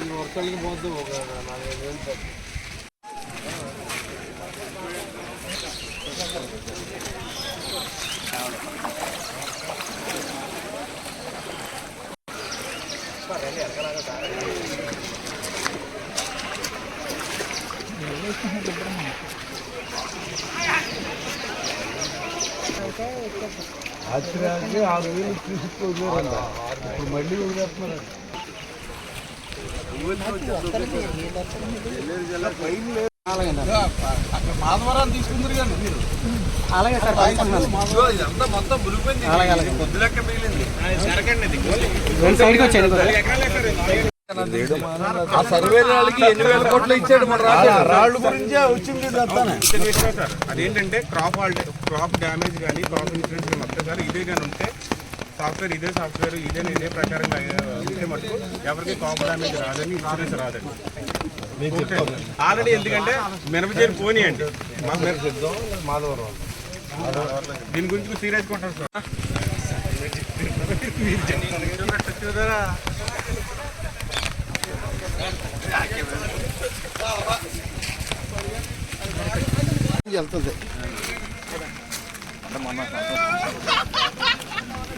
ఈ వర్షాలకి పోద్దు ఒక నాలుగైదు వేలు తగ్గు ఆశ్చర్యానికి ఆరు వేలు తీసుకుపోయారంట ఇప్పుడు మళ్ళీ వదిలేస్తున్నారు అక్కడ మాధవరాన్ని తీసుకుందరు కానీ మీరు అలాగే సార్ ఇదిగో ఇదంతా మొత్తం మునిగిపోయింది కొద్ది లెక్క మిగిలింది రెండు సైడ్కి వచ్చాను ఆ సర్వే వాళ్ళకి ఎన్ని వేల కోట్లు ఇచ్చాడు మన రాజా రాళ్ళు గురించే వచ్చింది సార్ అదేంటంటే క్రాప్ హాల్ట్ క్రాప్ డ్యామేజ్ కానీ క్రాప్ ఇన్సూరెన్స్ కానీ వస్తే సార్ ఇదే కానీ ఉంటే సాఫ్ట్వేర్ ఇదే సాఫ్ట్వేర్ ఇదే ఇదే ప్రకారంగా ఉంటే మటుకు ఎవరికి క్రాప్ డ్యామేజ్ రాదని ఇన్సూరెన్స్ రాదండి. ఆల్రెడీ ఎందుకంటే మాకు మిరప చెప్దాం మాధవరావు దీని గురించి సీరియస్ కొంటారు సార్. వెళ్తుంది.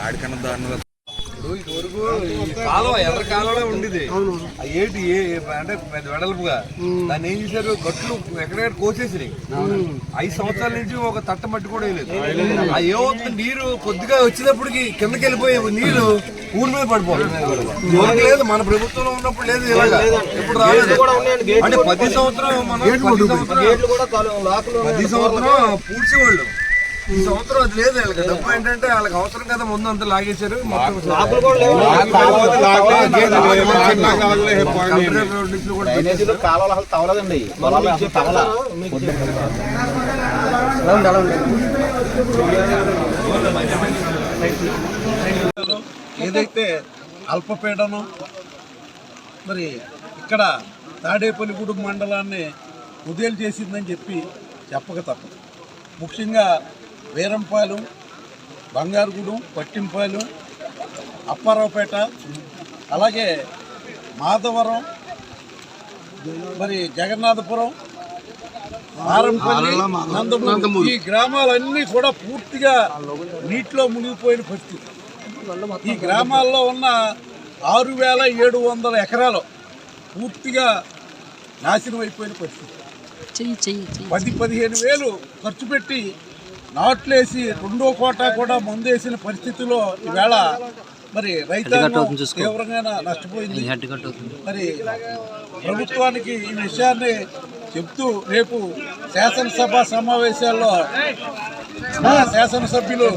ఆడికన్నా కాలువ ఎర్ర కాలువలో ఉండేది ఏటి అంటే పెద్ద వెడల్పుగా దాన్ని ఏం చేశారు గట్లు ఎక్కడెక్కడ కోసేసినాయి ఐదు సంవత్సరాల నుంచి ఒక తట్ట మట్టి కూడా వేయలేదు ఆ ఏమవుతుంది నీరు కొద్దిగా వచ్చేటప్పటికి కిందకి వెళ్ళిపోయే నీరు ఊరి మీద పడిపోతుంది లేదు మన ప్రభుత్వంలో ఉన్నప్పుడు లేదు ఇప్పుడు రాలేదు అంటే పది సంవత్సరం మన పది సంవత్సరం పది సంవత్సరం పూడ్చేవాళ్ళు. ఈ సంవత్సరం అది లేదు వాళ్ళకి డబ్బు ఏంటంటే వాళ్ళకి అవసరం కదా ముందు అంతా లాగేశారు ఏదైతే అల్పపీడనం మరి ఇక్కడ తాడేపల్లిగూడెం మండలాన్ని ఉదయం చేసిందని చెప్పి చెప్పక తప్పదు. ముఖ్యంగా వీరంపాలెం బంగారుగుడెం పట్టింపాలెం అప్పారావుపేట అలాగే మాధవరం మరి జగన్నాథపురం నందమూరు. ఈ గ్రామాలన్నీ కూడా పూర్తిగా నీటిలో మునిగిపోయిన పరిస్థితి. ఈ గ్రామాల్లో ఉన్న ఆరు వేల ఏడు వందల ఎకరాలు పూర్తిగా నాశనం అయిపోయిన పరిస్థితి. పది పదిహేను వేలు ఖర్చు పెట్టి నాట్లేసి రెండో కోట కూడా మందేసిన పరిస్థితిలో ఈవేళ మరి రైతాంగం తీవ్రంగా నష్టపోయింది. మరి ప్రభుత్వానికి ఈ విషయాన్ని చెప్తూ రేపు శాసనసభ సమావేశాల్లో శాసనసభ్యులు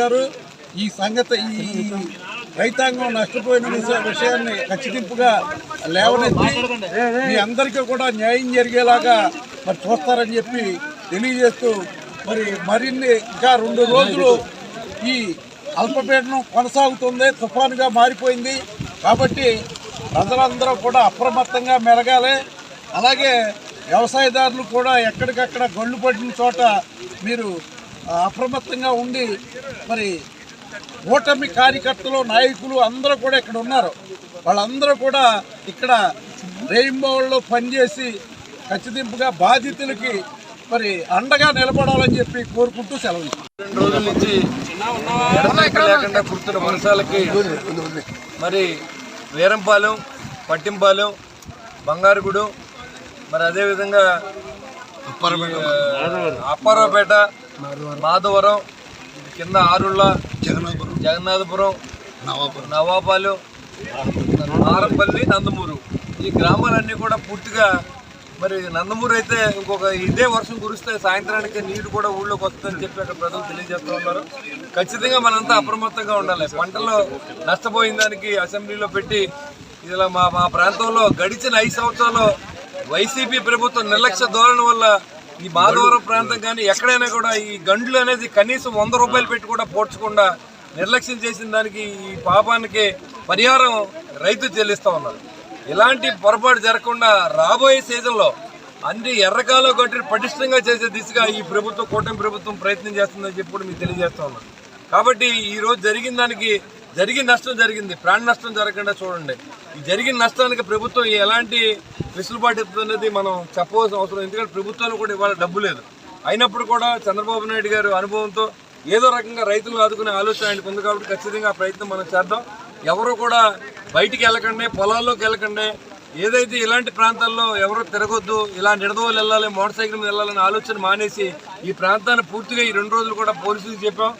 గారు ఈ సంగతి ఈ రైతాంగం నష్టపోయిన విష- విషయాన్ని ఖచ్చితంగా లేవనెత్తి మీ అందరికీ కూడా న్యాయం జరిగేలాగా మరి చూస్తారని చెప్పి తెలియజేస్తూ మరి మరిన్ని ఇంకా రెండు రోజులు ఈ అల్పపీడనం కొనసాగుతుంది తుఫానుగా మారిపోయింది. కాబట్టి ప్రజలందరూ కూడా అప్రమత్తంగా మెరగాలి అలాగే వ్యవసాయదారులు కూడా ఎక్కడికక్కడ గొళ్ళు పడిన చోట మీరు అప్రమత్తంగా ఉండి మరి ఓటమి కార్యకర్తలు నాయకులు అందరూ కూడా ఇక్కడ ఉన్నారు. వాళ్ళందరూ కూడా ఇక్కడ రెయిన్బోల్లో పనిచేసి ఖచ్చితింపుగా బాధితులకి మరి అండగా నిలబడాలని చెప్పి కోరుకుంటూ సెలవు రెండు రోజుల నుంచి లేకుండా కుడుతున్న వర్షాలకి మరి వీరంపాలెం పట్టింపాలెం బంగారుగుడు మరి అదేవిధంగా అప్పారావుపేట. మాధవరం కింద ఆరుళ్ళ జగన్నాథపురం. నవాపాలెం మారంపల్లి నందమూరు. ఈ గ్రామాలన్నీ కూడా పూర్తిగా మరి నందమూరు అయితే ఇంకొక ఇదే వర్షం కురిస్తే సాయంత్రానికి నీరు కూడా ఊళ్ళోకి వస్తుందని చెప్పి అక్కడ ప్రజలు తెలియజేస్తూ ఉన్నారు. ఖచ్చితంగా మనంతా అప్రమత్తంగా ఉండాలి. పంటలో నష్టపోయిన దానికి అసెంబ్లీలో పెట్టి ఇలా మా మా ప్రాంతంలో గడిచిన ఐదు సంవత్సరాలు వైసీపీ ప్రభుత్వం నిర్లక్ష్య ధోరణి వల్ల ఈ మాధవరం ప్రాంతం కానీ ఎక్కడైనా కూడా ఈ గండ్లు అనేది కనీసం వంద రూపాయలు పెట్టి కూడా పోడ్చకుండా నిర్లక్ష్యం చేసిన దానికి ఈ పాపానికి పరిహారం రైతు చెల్లిస్తా ఉన్నారు. ఇలాంటి పొరపాటు జరగకుండా రాబోయే సీజన్లో అన్ని ఎర్రకాలో కొట్టి పటిష్టంగా చేసే దిశగా ఈ ప్రభుత్వం కూటమి ప్రభుత్వం ప్రయత్నం చేస్తుందని చెప్పి కూడా మీకు తెలియజేస్తా ఉన్నాను కాబట్టి ఈరోజు జరిగిన దానికి జరిగిన నష్టం జరిగింది. ప్రాణ నష్టం జరగకుండా చూడండి. ఈ జరిగిన నష్టానికి ప్రభుత్వం ఎలాంటి వెసులుబాటు ఇస్తుంది మనం చెప్పవలసిన అవసరం ఎందుకంటే ప్రభుత్వానికి కూడా ఇవాళ డబ్బు లేదు. అయినప్పుడు కూడా చంద్రబాబు నాయుడు గారు అనుభవంతో ఏదో రకంగా రైతులు ఆదుకునే ఆలోచన ఆయనకు ఉంది కాబట్టి ఖచ్చితంగా ప్రయత్నం మనం చేద్దాం. ఎవరు కూడా బయటికి వెళ్ళకండి పొలాల్లోకి వెళ్ళకండి. ఏదైతే ఇలాంటి ప్రాంతాల్లో ఎవరు తిరగొద్దు ఇలా నిడదవోలు వెళ్ళాలి మోటార్ సైకిల్ మీద వెళ్ళాలని ఆలోచన మానేసి ఈ ప్రాంతాన్ని పూర్తిగా ఈ రెండు రోజులు కూడా పోలీసులకు చెప్పాం.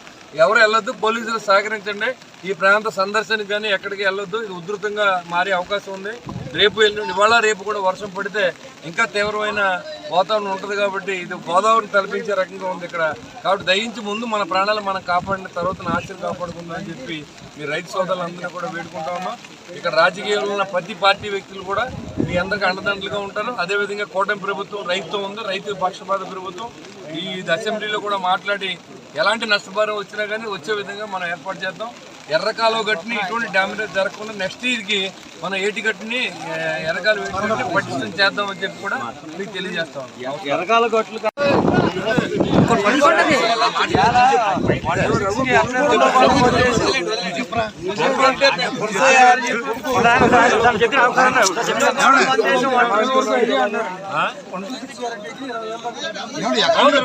ఎవరు వెళ్ళొద్దు పోలీసులు సహకరించండి. ఈ ప్రాంత సందర్శనకు కానీ ఎక్కడికి వెళ్ళొద్దు. ఇది ఉధృతంగా మారే అవకాశం ఉంది. రేపు వెళ్ళి ఇవాళ రేపు కూడా వర్షం పడితే ఇంకా తీవ్రమైన వాతావరణం ఉంటుంది కాబట్టి ఇది గోదావరిని తలపించే రకంగా ఉంది ఇక్కడ. కాబట్టి దయించి ముందు మన ప్రాణాలు మనం కాపాడిన తర్వాత ఆశలు కాపాడుకుందాం అని చెప్పి మీ రైతు సోదరులందరినీ కూడా వేడుకుంటా ఉన్నాం. ఇక్కడ రాజకీయాల్లో ఉన్న ప్రతి పార్టీ వ్యక్తులు కూడా మీ అందరికీ అండదండలుగా ఉంటారు. అదేవిధంగా కూటమి ప్రభుత్వం రైతు ఉంది. రైతు పక్షపాత ప్రభుత్వం. ఈ అసెంబ్లీలో కూడా మాట్లాడి ఎలాంటి నష్టభారం వచ్చినా కానీ వచ్చే విధంగా మనం ఏర్పాటు చేద్దాం. ఎర్రకాలో గట్టిన ఇటువంటి డ్యామేజ్ జరగకుండా నెక్స్ట్ ఇదికి మన ఏటి గట్టుని ఏ, ఎర్రకాలు వేసుకుంటే పటిష్టం చేద్దాం అని చెప్పి కూడా మీకు తెలియజేస్తాం. ఎరకాల గొట్లు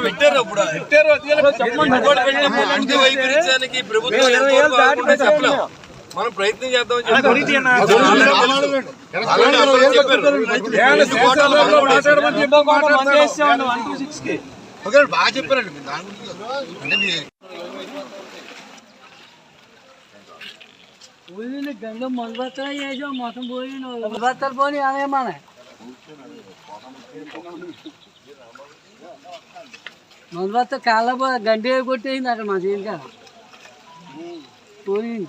పెట్టారు ఇప్పుడు పెట్టారు ప్రభుత్వం ఎంతవరకు ఆదుకుంటే చెప్పలేం. మనం ప్రయత్నం చేద్దాం అని చెప్పారు. అలానే అందరూ చెప్పారు. ఎన్ని కోట్ల బాగా చెప్పారండి మీరు దాని గురించి అంటే మీ పోయిన గంగ మొదబత్తలు చేసాం మొత్తం పోయిన మొదబత్తలు పోని అనేమనే మొదబత్త కాళ్ళ గంటే కొట్టేసింది అక్కడ మా చేనుక పోయింది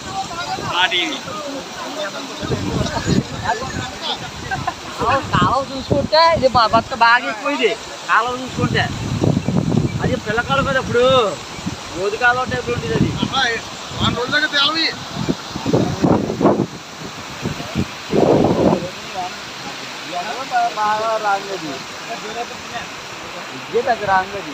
కాలువ చూసుకుంటే ఇది మా భర్త బాగా ఎక్కువ ఇది కాలువ చూసుకుంటే. అది పిల్లకాలు కదా ఇప్పుడు. రోజు కాలువ టైప్ ఉంటుంది అది. బాగా రాంగది ఇదే దగ్గర రాంగది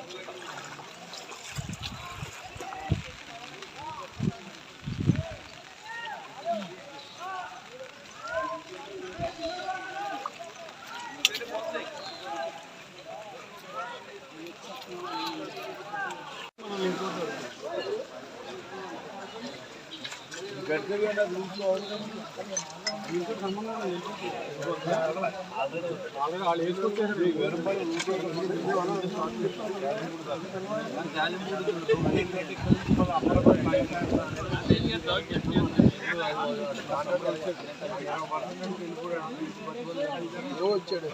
వచ్చాడు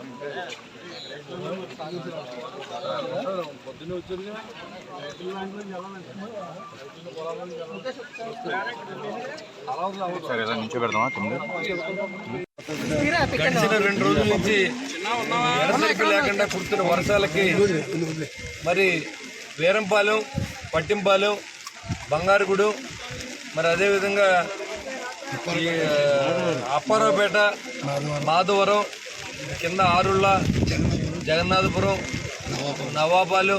ఇలా గడిచిన రెండు రోజుల నుంచి ఎడతెరిపి లేకుండా కుడుతున్న వర్షాలకి మరి వీరంపాలెం పట్టింపాలెం బంగారుగుడు మరి అదేవిధంగా అప్పారావుపేట మాధవరం కింద ఆరుళ్ళ జగన్నాథపురం నవాబాలు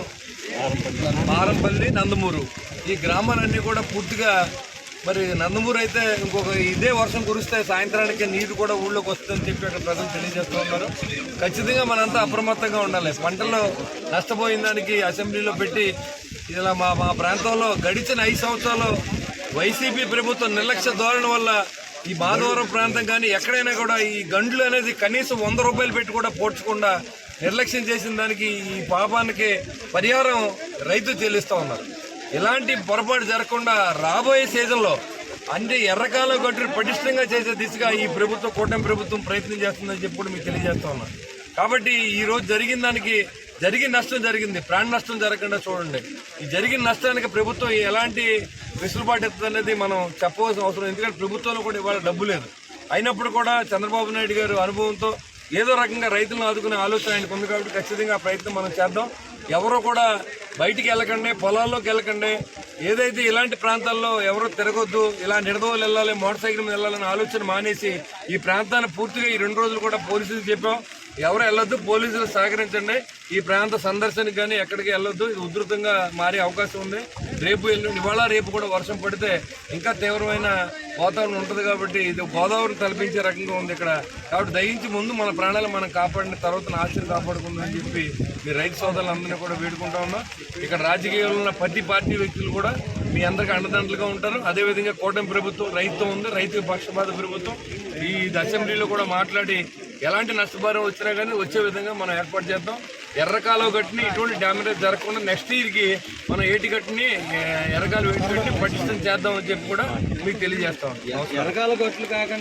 మారంపల్లి నందమూరు. ఈ గ్రామాలన్నీ కూడా పూర్తిగా మరి నందమూరు అయితే ఇంకొక ఇదే వర్షం కురిస్తే సాయంత్రానికి నీరు కూడా ఊళ్ళోకి వస్తుందని చెప్పి అక్కడ ప్రజలు తెలియజేస్తూ ఉన్నారు. ఖచ్చితంగా మనంతా అప్రమత్తంగా ఉండాలి. పంటలు నష్టపోయిన దానికి అసెంబ్లీలో పెట్టి ఇలా మా మా ప్రాంతంలో గడిచిన ఐదు సంవత్సరాలు వైసీపీ ప్రభుత్వం నిర్లక్ష్య ధోరణి వల్ల ఈ మాధవరం ప్రాంతం కానీ ఎక్కడైనా కూడా ఈ గండ్లు అనేది కనీసం వంద రూపాయలు పెట్టి కూడా పోడ్చకుండా నిర్లక్ష్యం చేసిన దానికి ఈ పాపానికి పరిహారం రైతు చెల్లిస్తూ ఉన్నారు. ఇలాంటి పొరపాటు జరగకుండా రాబోయే సీజన్లో అన్ని ఎర్రకాలం గట్టును పటిష్టంగా చేసే దిశగా ఈ ప్రభుత్వం కూటమి ప్రభుత్వం ప్రయత్నం చేస్తుందని చెప్పి కూడా మీకు తెలియజేస్తా ఉన్నాను కాబట్టి ఈరోజు జరిగిన దానికి జరిగిన నష్టం జరిగింది. ప్రాణ నష్టం జరగకుండా చూడండి. ఈ జరిగిన నష్టానికి ప్రభుత్వం ఎలాంటి వెసులుబాటు ఇస్తుంది అనేది మనం చెప్పవలసిన అవసరం ఎందుకంటే ప్రభుత్వంలో కూడా ఇవాళ డబ్బు లేదు. అయినప్పుడు కూడా చంద్రబాబు నాయుడు గారు అనుభవంతో ఏదో రకంగా రైతులను ఆదుకునే ఆలోచన ఆయనకు ఉంది కాబట్టి ఖచ్చితంగా ప్రయత్నం మనం చేద్దాం. ఎవరో కూడా బయటికి వెళ్ళకండి పొలాల్లోకి వెళ్ళకండి. ఏదైతే ఇలాంటి ప్రాంతాల్లో ఎవరో తిరగొద్దు ఇలా నిడదవలు వెళ్ళాలి మోటార్ సైకిల్ మీద వెళ్ళాలని ఆలోచన మానేసి ఈ ప్రాంతాన్ని పూర్తిగా ఈ రెండు రోజులు కూడా పోలీసులు చెప్పాం. ఎవరు వెళ్ళొద్దు పోలీసులు సహకరించండి. ఈ ప్రాంత సందర్శనకి కానీ ఎక్కడికి వెళ్ళొద్దు. ఇది ఉధృతంగా మారే అవకాశం ఉంది. రేపు ఎల్లుండి ఇవాళ రేపు కూడా వర్షం పడితే ఇంకా తీవ్రమైన వాతావరణం ఉంటుంది కాబట్టి ఇది గోదావరి తలపించే రకంగా ఉంది ఇక్కడ. కాబట్టి దయించి ముందు మన ప్రాణాలు మనం కాపాడిన తర్వాత ఆశలు కాపాడుకుందని చెప్పి మీ రైతు సోదరులందరినీ కూడా వేడుకుంటా ఉన్నాం. ఇక్కడ రాజకీయాల్లో ఉన్న ప్రతి పార్టీ వ్యక్తులు కూడా మీ అందరికీ అండదండలుగా ఉంటారు. అదేవిధంగా కూటమి ప్రభుత్వం రైతు ఉంది. రైతు పక్షపాత ప్రభుత్వం. ఈ అసెంబ్లీలో కూడా మాట్లాడి ఎలాంటి నష్టభారం వచ్చినా కానీ వచ్చే విధంగా మనం ఏర్పాటు చేద్దాం. ఎర్రకాలువ గట్టిని ఇటువంటి డ్యామేజ్ జరగకుండా నెక్స్ట్ ఇయర్కి మనం ఏటి గట్టుని ఎర్రకాలు వేటి గట్టుని పటిష్టం చేద్దామని చెప్పి కూడా మీకు తెలియజేస్తాం ఎరకాల గట్లు కాకుండా